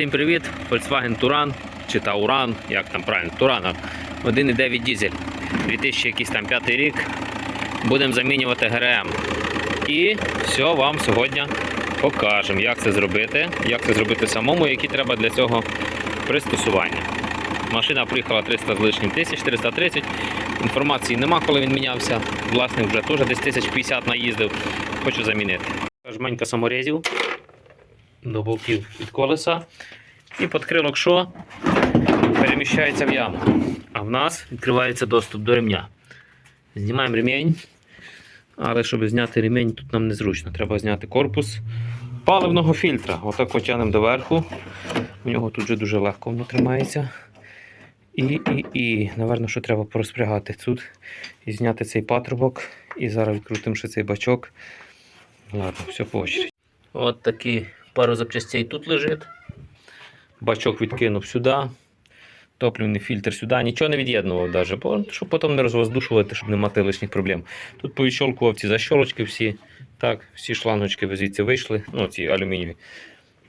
Всім привіт! Volkswagen Touran чи Tauran, як там правильно, Турана 1,9 дізель. 2000 якийсь там п'ятий рік. Будемо замінювати ГРМ. І все вам сьогодні покажемо, як це зробити, як це зробити самому, які треба для цього пристосування. Машина приїхала 300 з лишнім тисяч, 430. Інформації нема, коли він мінявся. Власник вже теж десь 1050 наїздив. Хочу замінити. Жменька саморезів до болтів від колеса. І подкрилок що? Переміщається в яму. А в нас відкривається доступ до ремня. Знімаємо ремінь. Але щоб зняти ремінь, тут нам незручно. Треба зняти корпус паливного фільтра. Отак потягнемо доверху. У нього тут вже дуже легко воно тримається. І, і, і, напевно, що треба порозпрягати тут і зняти цей патрубок. І зараз відкрутимо ще цей бачок. Ладно, все по очереді. От такі пару запчастей тут лежить. Бачок відкинув сюди. Топливний фільтр сюди. Нічого не від'єднував навіть, щоб потім не розвоздушувати, щоб не мати лишніх проблем. Тут повіщолкував ці защолочки всі. Так, всі шлангочки звідси вийшли, ну ці алюмінієві.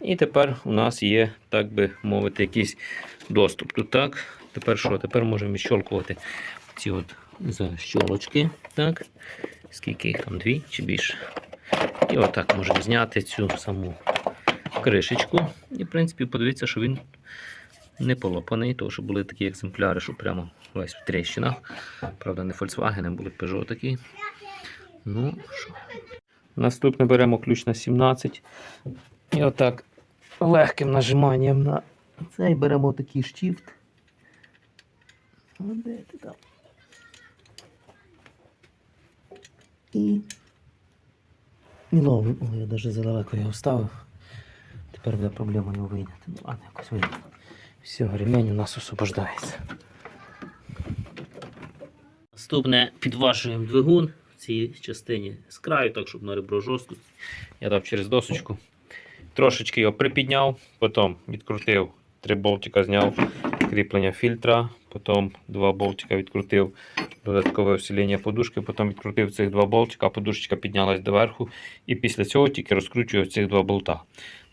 І тепер у нас є, так би мовити, якийсь доступ. Тут так. Тепер що? Тепер можемо відщолкувати ці от защолочки. Так. Скільки їх там? Дві чи більше. І отак можемо зняти цю саму кришечку. І, в принципі, подивіться, що він не полопаний, тому що були такі екземпляри, що прямо весь в тріщинах. Правда, не Volkswagen, а були Peugeot такі. Ну, що. Наступне беремо ключ на 17. І отак легким нажиманням на цей беремо такий штіфт. Де ти там? І і ловим. Ой, я навіть задалеко його ставив. Тепер буде проблема його вийняти. Ну ладно, якось вийняти. Все, ремень у нас освобождається. Наступне підважуємо двигун в цій частині з краю, так щоб на ребро жорстко. Я дав через досочку. Трошечки його припідняв, потім відкрутив три болтика, зняв кріплення фільтра, потім два болтика відкрутив додаткове усилення подушки, потім відкрутив цих два болтика, а подушечка піднялась доверху. І після цього тільки розкручую цих два болта.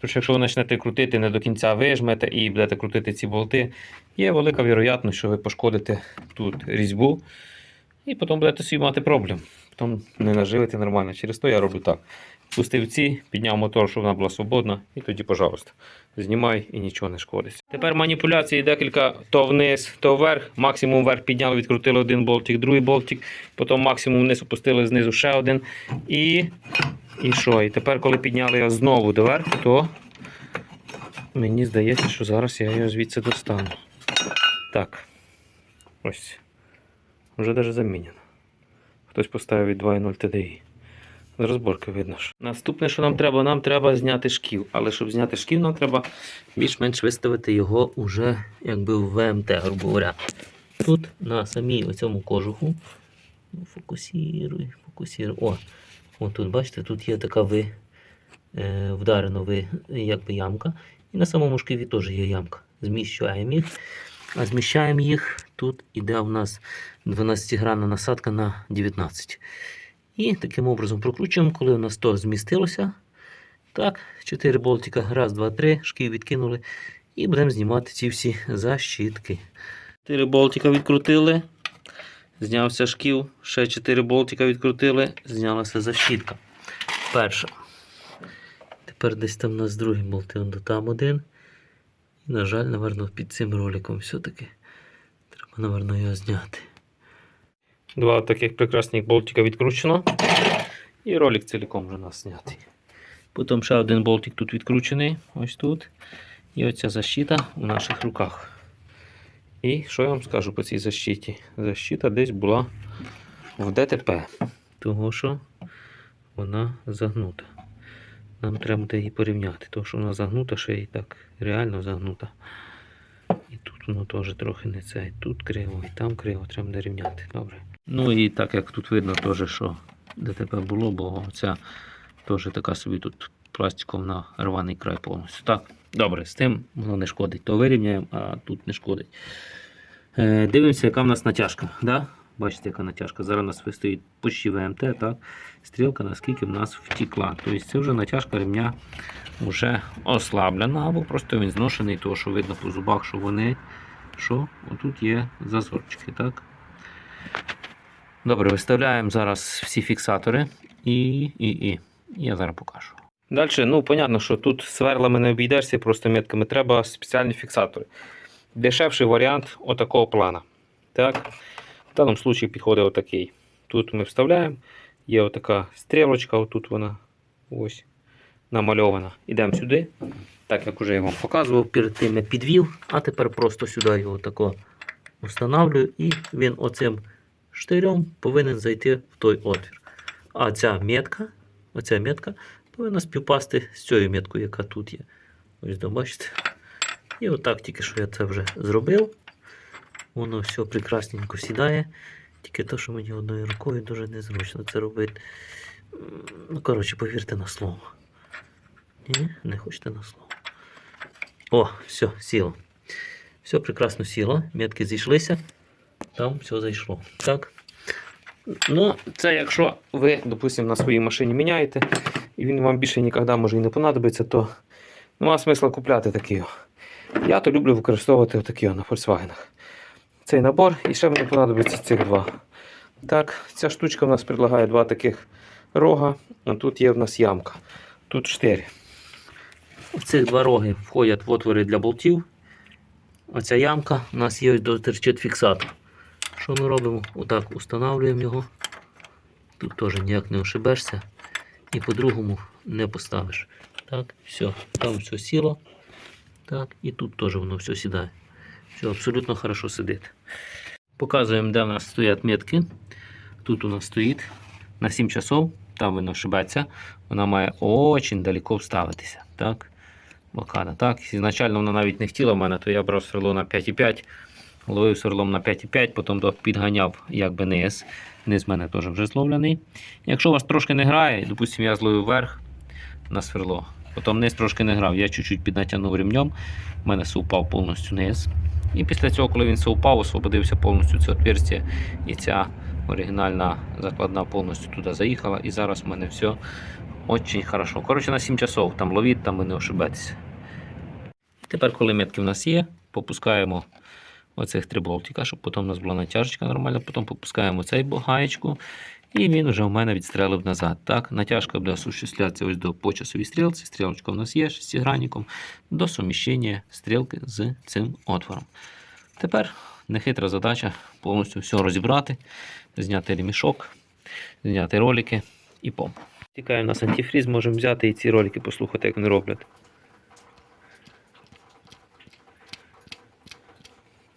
Тож, якщо ви почнете крутити, не до кінця вижмете і будете крутити ці болти, є велика вірогятність, що ви пошкодите тут різьбу, і потім будете собі мати проблем. Потім не наживити нормально. Через то я роблю так. Пустив ці, підняв мотор, щоб вона була свободна, і тоді, пожалуйста, знімай і нічого не шкодить. Тепер маніпуляції декілька то вниз, то вверх. Максимум вверх підняли, відкрутили один болтик, другий болтик, потім максимум вниз опустили знизу ще один. І і що? І тепер, коли підняли його знову доверху, то мені здається, що зараз я його звідси достану. Так. Ось. Вже навіть замінено. Хтось поставив від 2.0 TDI. З розборки видно. що. Наступне, що нам треба, нам треба зняти шків. Але щоб зняти шків, нам треба більш-менш виставити його уже якби в ВМТ, грубо говоря. Тут на самій оцьому кожуху. Ну, Фокусіруй, фокусіруй. О, О, тут, бачите, тут є така ви, е, вдарена ви, якби ямка. І на самому шківі теж є ямка. Зміщаємо їх. А зміщаємо їх. Тут іде у нас 12-гранна насадка на 19. І таким образом прокручуємо, коли у нас то змістилося. Так, 4 болтика, раз, два, три, шків відкинули. І будемо знімати ці всі защітки. 4 болтика відкрутили. Знявся шків, ще 4 болтика відкрутили, знялася защітка. Перша. Тепер десь там у нас другий болти, там один. І, на жаль, напевно, під цим роликом все-таки треба, напевно, його зняти. Два таких прекрасних болтика відкручено. І ролик цілком вже у нас знятий. Потім ще один болтик тут відкручений, ось тут. І оця защита у наших руках. І що я вам скажу по цій защиті? Защита десь була в ДТП, того що вона загнута. Нам треба буде її порівняти, тому що вона загнута, ще і так реально загнута. І тут воно теж трохи не це. І тут криво, і там криво, треба буде рівняти. Добре. Ну і так як тут видно, теж, що ДТП було, бо ця теж така собі тут пластиковна рваний край повністю. Так, добре, з тим воно не шкодить. То вирівняємо, а тут не шкодить. Е, дивимося, яка в нас натяжка. Да? Бачите, яка натяжка. Зараз у нас стоїть почти ВМТ, так? Стрілка наскільки в нас втікла. Тобто це вже натяжка ремня вже ослаблена, або просто він зношений, тому що видно по зубах, що вони, що отут є зазорчики, так? Добре, виставляємо зараз всі фіксатори і, і, і. Я зараз покажу. Далі, ну, понятно, що тут сверлами не обійдешся, просто метками треба спеціальні фіксатори. Дешевший варіант отакого плана. Так? В даному випадку підходить отакий. Тут ми вставляємо, є отака стрілочка, отут вона ось намальована. Ідемо сюди. Так як вже я вам показував, перед тим я підвів, а тепер просто сюди його тако встановлюю, і він оцим штирем повинен зайти в той отвір. А ця метка, оця метка повинна співпасти з цією меткою, яка тут є. Ось бачите. І отак тільки що я це вже зробив. Воно все прекрасненько сідає. Тільки то, що мені одною рукою дуже незручно це робити. Ну, коротше, повірте на слово. Ні, не хочете на слово. О, все, сіло. Все прекрасно сіло. Метки зійшлися. Там все зайшло. Так. Ну, це якщо ви, допустимо, на своїй машині міняєте, і він вам більше ніколи може і не понадобиться, то нема смисла купляти такий. Я то люблю використовувати отакі на Volkswagen. Цей набор, і ще мені понадобиться цих два. Так, ця штучка в нас предлагає два таких рога, а тут є в нас ямка. Тут штирі. В цих два роги входять в отвори для болтів. Оця ямка, у нас є дотерчить фіксатор. Що ми робимо? Отак устанавлюємо його. Тут теж ніяк не ошибешся. І по-другому не поставиш. Так, все, там все сіло. Так, і тут теж воно все сідає. Все абсолютно хорошо сидить. Показуємо, де у нас стоять метки. Тут у нас стоїть на 7 часов, там воно ошибеться. Вона має очень далеко вставитися. Так? Блокада. Так, ізначально вона навіть не хотіла в мене, то я брав сверло на 5,5, ловив сверлом на 5,5, потім підганяв якби низ. Низ в мене теж вже зловлений. Якщо у вас трошки не грає, допустимо, я зловив вверх на сверло, потім низ трошки не грав, я чуть-чуть піднатягнув ремнем, в мене совпав повністю низ. І після цього, коли він совпав, освободився повністю це отверстие, і ця оригінальна закладна повністю туди заїхала. І зараз в мене все дуже хорошо. Коротше, на 7 часов там ловіть, там ви не ошибетеся. Тепер, коли метки в нас є, попускаємо оцих три болтика, щоб потім у нас була натяжечка нормальна, потім попускаємо цей гаєчку, і він вже у мене відстрелив назад. Так, натяжка буде осуществлятися ось до почасовій стрілці. Стрілочка у нас є шестигранником до суміщення стрілки з цим отвором. Тепер нехитра задача повністю все розібрати, зняти ремішок, зняти ролики і помпу. Тікає у нас антифріз, можемо взяти і ці ролики послухати, як вони роблять.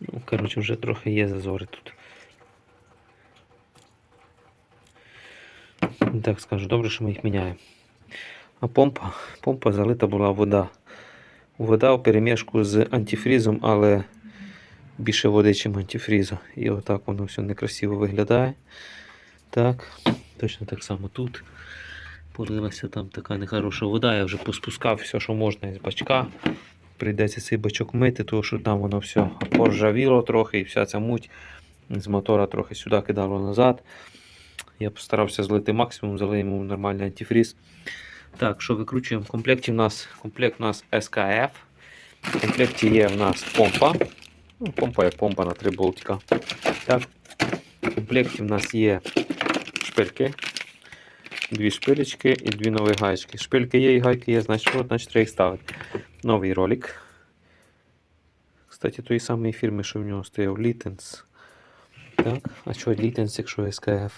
Ну, коротше, вже трохи є зазори тут. Так скажу, добре, що ми їх міняємо. А помпа, помпа залита була вода. Вода в перемішку з антифрізом, але більше води, ніж антифрізу. І отак воно все некрасиво виглядає. Так, точно так само тут. Полилася там така нехороша вода. Я вже поспускав все, що можна із бачка. Прийдеться цей бачок мити, тому що там воно все поржавіло трохи, і вся ця муть з мотора трохи сюди кидало назад. Я постарався злити максимум, залиємо нормальний антифріз. Так, що викручуємо? В комплекті в нас комплект у нас SKF. В комплекті є в нас помпа. Ну, помпа як помпа на 3 болтика. Так. В комплекті в нас є шпильки. Дві шпилечки і дві нові гаєчки. Шпильки є і гайки є, значить, от, значить треба їх ставити. Новий ролик. Кстати, тої самої фірми, що в нього стояв Litens. Так, а що Litens, якщо SKF?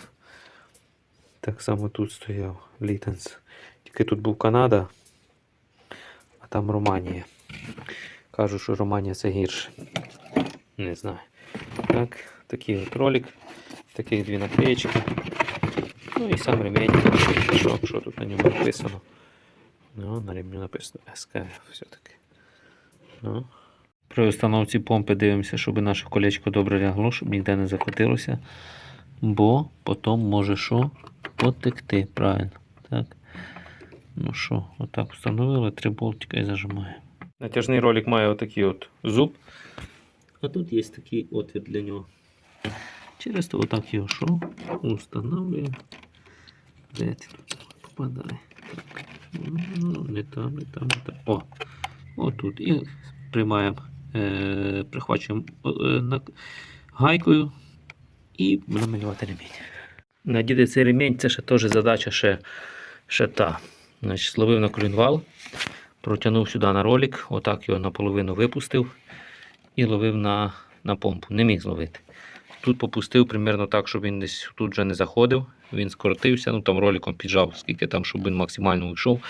Так само тут стояв Litens. Тільки тут був Канада, а там Романія. Кажуть, що Романія це гірше. Не знаю. Так, такий от ролик. Таких дві наклеєчки. Ну і сам ремень. Що, що тут на ньому написано? Ну, на ремню написано SKF все-таки. Ну. При установці помпи дивимося, щоб наше колечко добре лягло, щоб ніде не закотилося. Бо потім може що потекти. Правильно. Так. Ну що, отак встановили, три болтика і зажимаємо. Натяжний ролик має отакий от зуб. А тут є такий отвір для нього. Через то отак його що? Установлюємо. Де ти тут попадає? Не там, не там, не там. О! Отут. І приймаємо, е, прихвачуємо е, гайкою і будемо малювати ремінь. Надіти цей ремінь це ще теж задача ще, ще та. Значить, зловив на колінвал, протягнув сюди на ролик, отак його наполовину випустив і ловив на, на помпу. Не міг зловити. Тут попустив примерно так, щоб він десь тут вже не заходив. Він скоротився, ну там роликом піджав, скільки там, щоб він максимально вийшов.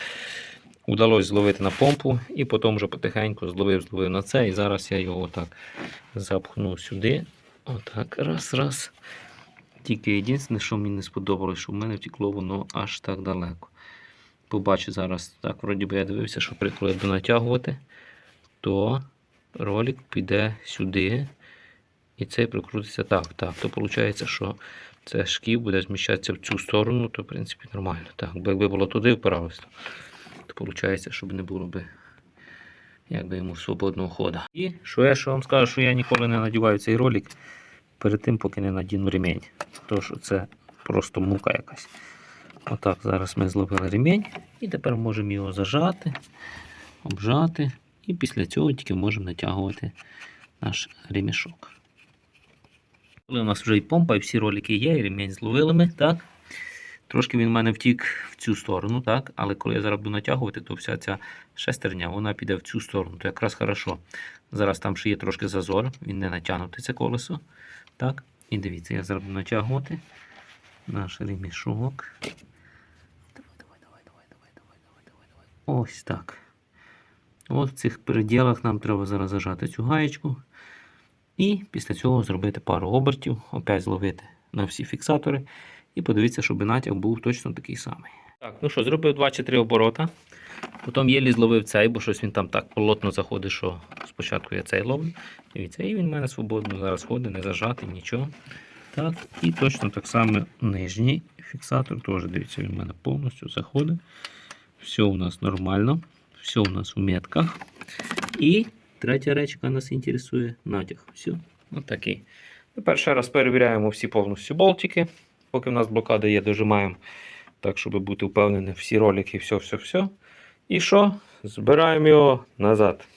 Удалось зловити на помпу і потім вже потихеньку зловив, зловив на це. І зараз я його отак запхну сюди. Отак, раз, раз. Тільки єдине, що мені не сподобалось, що в мене втекло воно аж так далеко. Побачу зараз, так, вроді би я дивився, що при- коли я буду натягувати, то ролик піде сюди. І цей прикрутиться так. Так, то виходить, що це шків буде зміщатися в цю сторону, то в принципі нормально. Так, якби було туди впиралось, то, виходить, щоб не було би якби йому свободного ходу. І що я що вам скажу, що я ніколи не надіваю цей ролик перед тим, поки не надіну ремінь. Тому що це просто мука якась. Отак, зараз ми зловили ремінь і тепер можемо його зажати, обжати, і після цього тільки можемо натягувати наш ремішок. Коли у нас вже і помпа, і всі ролики є, і ремінь з ловилами, так? Трошки він в мене втік в цю сторону, так? Але коли я зараз буду натягувати, то вся ця шестерня вона піде в цю сторону, то якраз хорошо. Зараз там ще є трошки зазор, він не натягнути це колесо. так? І дивіться, я зараз буду натягувати наш ремішок. Давай. Ось так. От в цих переділах нам треба зараз зажати цю гаєчку. І після цього зробити пару обертів, опять зловити на всі фіксатори. І подивитися, щоб натяг був точно такий самий. Так, ну що, зробив 2 чи 3 оборота. Потім єлі зловив цей, бо щось він там так плотно заходить, що спочатку я цей ловлю. Дивіться, і він в мене свободно зараз ходить, не зажатий, нічого. Так, і точно так само нижній фіксатор. Теж дивіться, він в мене повністю заходить. Все у нас нормально, все у нас у метках. І третя реч, яка нас інтересує, натяг. Все, от такий. Тепер ще раз перевіряємо всі повністю болтики. Поки в нас блокада є, дожимаємо так, щоб бути впевнені, всі ролики, все, все, все. І що? Збираємо його назад.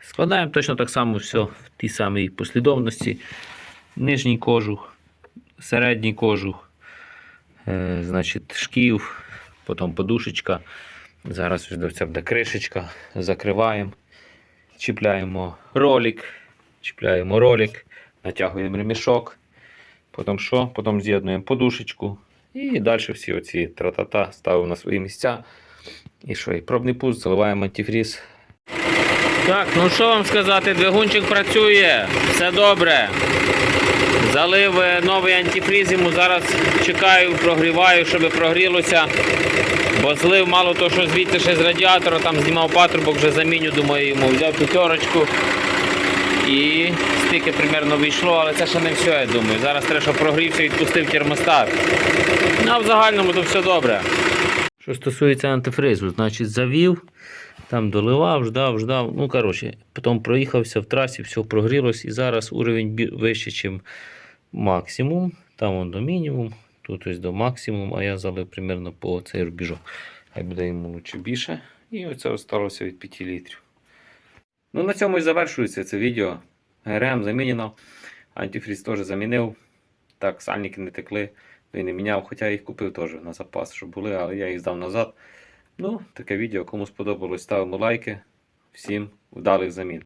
Складаємо точно так само все в тій самій послідовності. Нижній кожух, середній кожух, е, значить, шків, потім подушечка. Зараз буде кришечка. Закриваємо, чіпляємо ролик, чіпляємо ролик, натягуємо ремішок. Потім що? Потім з'єднуємо подушечку. І далі всі оці тра-та-та ставимо на свої місця. І що? І пробний пуст, заливаємо антифріз. Так, ну що вам сказати, двигунчик працює, все добре. Залив е, новий антифріз, йому зараз чекаю, прогріваю, щоб прогрілося. Бо злив мало того, що звідти ще з радіатора, там знімав патрубок, вже заміню, думаю, йому взяв п'ятерочку. І стільки примерно вийшло, але це ще не все, я думаю. Зараз треба, щоб прогрівся, відпустив термостат. Ну, а в загальному то все добре. Що стосується антифризу, значить завів, там доливав, ждав, ждав. Ну, коротше, потім проїхався в трасі, все прогрілось, і зараз уровень вище, ніж максимум. Там он до мінімум, тут ось до максимум, а я залив примерно по цей рубіжок. Хай буде йому лучше більше. І оце осталося від 5 літрів. Ну, на цьому і завершується це відео. ГРМ замінено. Антифріз теж замінив. Так, сальники не текли, він не міняв, хоча я їх купив теж на запас, щоб були, але я їх здав назад. Ну, таке відео. Кому сподобалось, ставимо лайки. Всім вдалих замін.